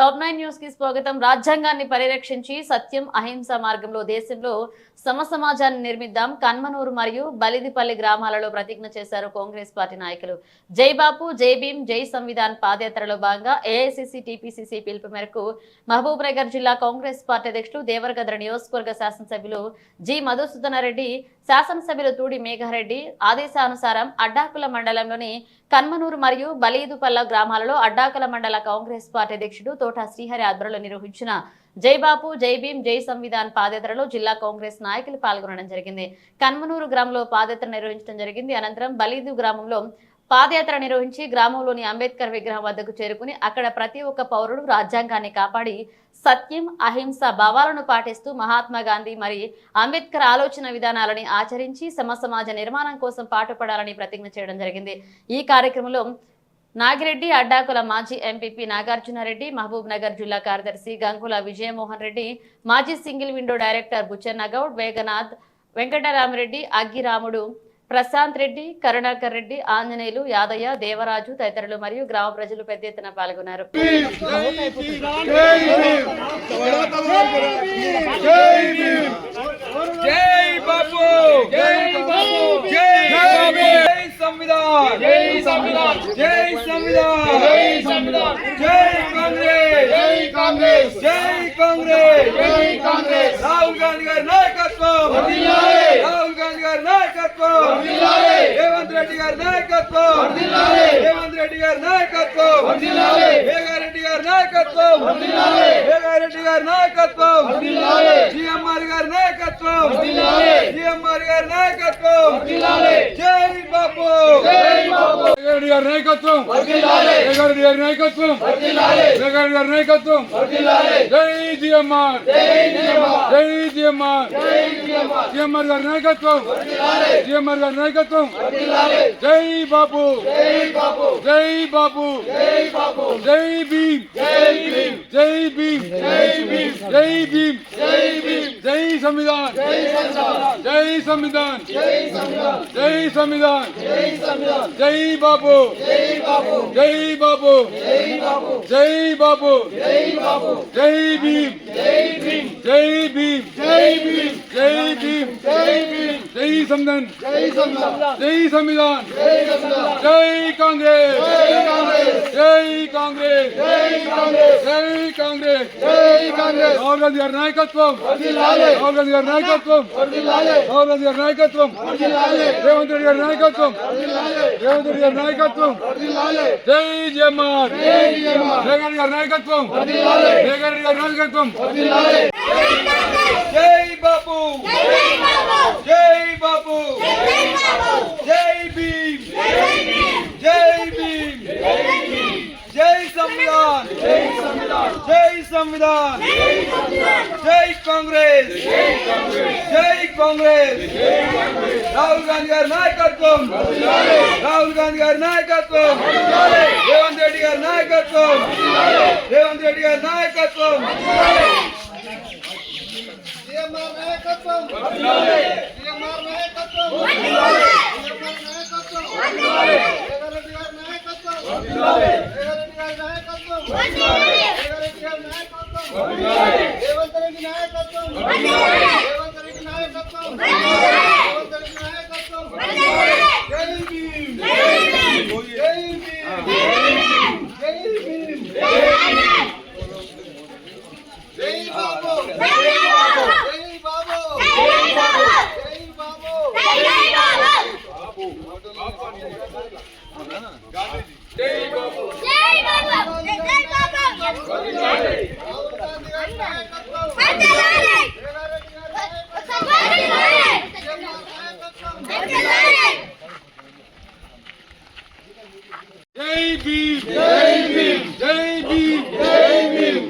Top nine న్యూస్కి స్వాగతం. రాజ్యాంగాన్ని పరిరక్షించి సత్యం అహింస మార్గంలో దేశంలో సమ సమాజాన్ని నిర్మిద్దాం. కన్మనూరు మరియు బలిదిపల్లి గ్రామాలలో ప్రతిజ్ఞ చేశారు కాంగ్రెస్ పార్టీ నాయకులు. జై బాపు జై భీమ్ జై సంవిధాన్ పాదయాత్రలో భాగంగా ఏఐసిసి టీపీసీసీ పిలుపు మేరకు మహబూబ్ నగర్ జిల్లా కాంగ్రెస్ పార్టీ అధ్యక్షులు దేవరగద్ర నియోజకవర్గ శాసనసభ్యులు జి మధుసూదన రెడ్డి శాసనసభ్యులు తూడి మేఘారెడ్డి ఆదేశానుసారం అడ్డాకుల మండలంలోని కన్మనూరు మరియు బలీదుపల్ల గ్రామాలలో అడ్డాకుల మండల కాంగ్రెస్ పార్టీ అధ్యక్షుడు తోట శ్రీహరి ఆధ్వర్యంలో నిర్వహించిన జై బాపు జై జై సంవిధాన్ పాదయాత్రలో జిల్లా కాంగ్రెస్ నాయకులు పాల్గొనడం జరిగింది. కన్మనూరు గ్రామంలో పాదయాత్ర నిర్వహించడం జరిగింది. అనంతరం బలీదు గ్రామంలో పాదయాత్ర నిర్వహించి గ్రామంలోని అంబేద్కర్ విగ్రహం వద్దకు చేరుకుని అక్కడ ప్రతి ఒక్క పౌరుడు రాజ్యాంగాన్ని కాపాడి సత్యం అహింస భావాలను పాటిస్తూ మహాత్మా గాంధీ మరి అంబేద్కర్ ఆలోచన విధానాలని ఆచరించి సమ సమాజ నిర్మాణం కోసం పాటుపడాలని ప్రతిజ్ఞ చేయడం జరిగింది. ఈ కార్యక్రమంలో నాగిరెడ్డి అడ్డాకుల మాజీ ఎంపీపీ నాగార్జునరెడ్డి మహబూబ్ నగర్ జిల్లా కార్యదర్శి గంగుల విజయమోహన్ రెడ్డి మాజీ single window director Buchannagoud Veganath Venkataramareddy Aggiramudu Prashanth Reddy Karunakar Reddy Anjaneyulu Yadaiah Devaraju తదితరులు మరియు గ్రామ ప్రజలు పెద్ద ఎత్తున పాల్గొన్నారు. జై బాబు జై బాబు జై బాబు సంవిధాన్! జై సంవిధాన్! జై సంవిధాన్! జై సంవిధాన్! జై కాంగ్రెస్! జై కాంగ్రెస్! జై కాంగ్రెస్! జై కాంగ్రెస్! రాహుల్ గాంధీ గారి నాయకత్వం! రాహుల్ గాంధీ గారి నాయకత్వం! రేవంత్ రెడ్డి గారి నాయకత్వం! రేవంత్ రెడ్డి గారి నాయకత్వం! వేగారెడ్డి గారి నాయకత్వం! వేగారెడ్డి గారి నాయకత్వం! నాయకత్వం. జిఎంఆర్ గారి నాయకత్వం. జై బాపు. జగన్ గారి నాయకత్వం. జగన్ గారి నాయకత్వం. జగన్ గారి నాయకత్వం. జై జిఎంఆర్ జై జిఎంఆర్ జిఎంఆర్ గారి నాయకత్వం. గారి నాయకత్వం. జై బాపు. జై భీమ్. జై భీమ్. జై భీమ్. జై సంవిధాన్ జై సంవిధాన్. జై సంవిధాన్. జై బాపు జై బాపు జై బాపు జై భీమ్. జై భీమ్. జై భీమ్. జై భీమ్. జై సంవిధాన్. జై సంవిధాన్. జై కాంగ్రెస్. జై కాంగ్రెస్. జై కాంగ్రెస్. రాహుల్ గాంధీ గారి నాయకత్వం. రాహుల్ గాంధీ గారి నాయకత్వం. రాహుల్ గాంధీ గారి నాయకత్వం. రేవంత్ రెడ్డి గారి నాయకత్వం. రేవంత్ రెడ్డి గారి నాయకత్వం. జై జయమార్. రేగన్ గారి నాయకత్వం. రేగన్ రెడ్డి గారి నాయకత్వం. జై బాపు జై బాబు జై భీమ్ జై భీమ్ జై సంవిధాన్ జై సంవిధాన్ జై కాంగ్రెస్ జై కాంగ్రెస్ రాహుల్ గాంధీ గారి నాయకత్వం రాహుల్ గాంధీ గారి నాయకత్వం రేవంత్ రెడ్డి గారి నాయకత్వం రేవంత్ రెడ్డి గారి నాయకత్వం నాయకత్వం సీఎంఆర్ నాయకత్వం సీఎంఆర్ నాయకత్వం రేవంత్ గారి నాయకత్వం రేవంత్ గారి నాయకత్వం రేవంత్ గారి నాయకత్వం రేవంత్ రెడ్డి నాయకత్వం రేవంత్ రెడ్డి నాయకత్వం రేవంత్ రెడ్డి నాయకత్వం జై భీమ్ జై భీమ్ జై భీమ్ జై బాబు జై బాబు జై బాబు జై బాబు రాహుల్ గాంధీ గారి నాయకత్వం రేవంత్ రెడ్డి గారి నాయకత్వం సీఎంఆర్ నాయకత్వం జై భీమ్ జై భీమ్ జై భీమ్ జై భీమ్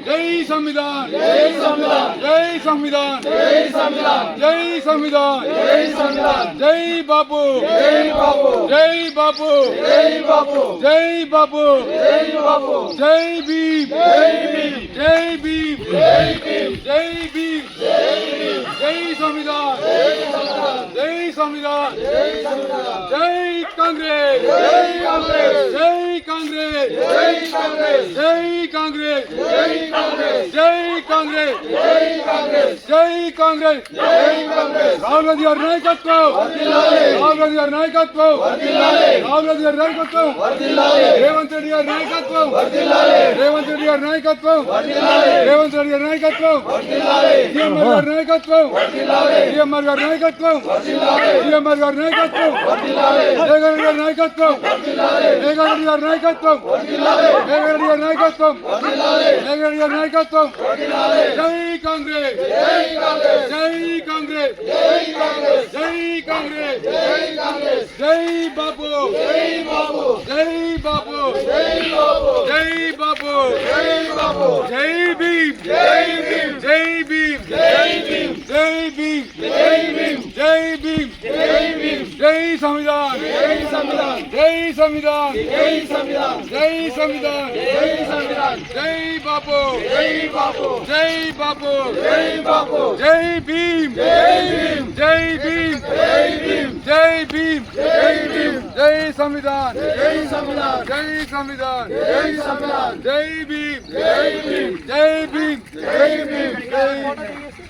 సంవిధాన్ జై సంవిధాన్ జై సంవిధాన్ జై సంవిధాన్ జై సంవిధాన్ జై సంవిధాన్ జై బాపు జై బాపు జై బాపు జై బాపు జై బాపు జై బాపు జై భీమ్ జై భీమ్ జై భీమ్ జై భీమ్ జై భీమ్ జై భీమ్ జై సంవిధాన్ జై సంవిధాన్ జై సంవిధాన్ జై కాంగ్రెస్ జై కాంగ్రెస్ జై కాంగ్రెస్ జై కాంగ్రెస్ జై కాంగ్రెస్ జై కాంగ్రెస్ జై కాంగ్రెస్ జై కాంగ్రెస్ రాహుల్ గాంధీ గారి నాయకత్వం రాహుల్ గాంధీ గారి నాయకత్వం రాహుల్ గాంధీ గారి నాయకత్వం రేవంత్ రెడ్డి గారి నాయకత్వం రేవంత్ రెడ్డి గారి నాయకత్వం రేవంత్ రెడ్డి గారి నాయకత్వం సీఎంఆర్ గారి నాయకత్వం సీఎంఆర్ గారి నాయకత్వం సీఎంఆర్ గారి నాయకత్వం నాయకత్వం నాయకత్వం నాయకత్వం. మేఘడియ నాయకత్వం. మేఘడియ నాయకత్వం. జై కాంగ్రెస్. జై కాంగ్రెస్. జై కాంగ్రెస్. జై బాబు. జై బాబు. జై బాబు. జై బాబు జై భీమ్ జై భీమ్. జై భీమ్. జై భీమ్. జై భీమ్. జై భీమ్. జై భీమ్. జై సంవిధానం. संविधान जय संविधान जय संविधान जय संविधान जय बापू जय बापू जय बापू जय बापू जय भीम जय भीम जय भीम जय भीम जय भीम जय भीम जय संविधान जय संविधान जय संविधान जय संविधान जय भीम जय भीम जय भीम जय भीम जय भीम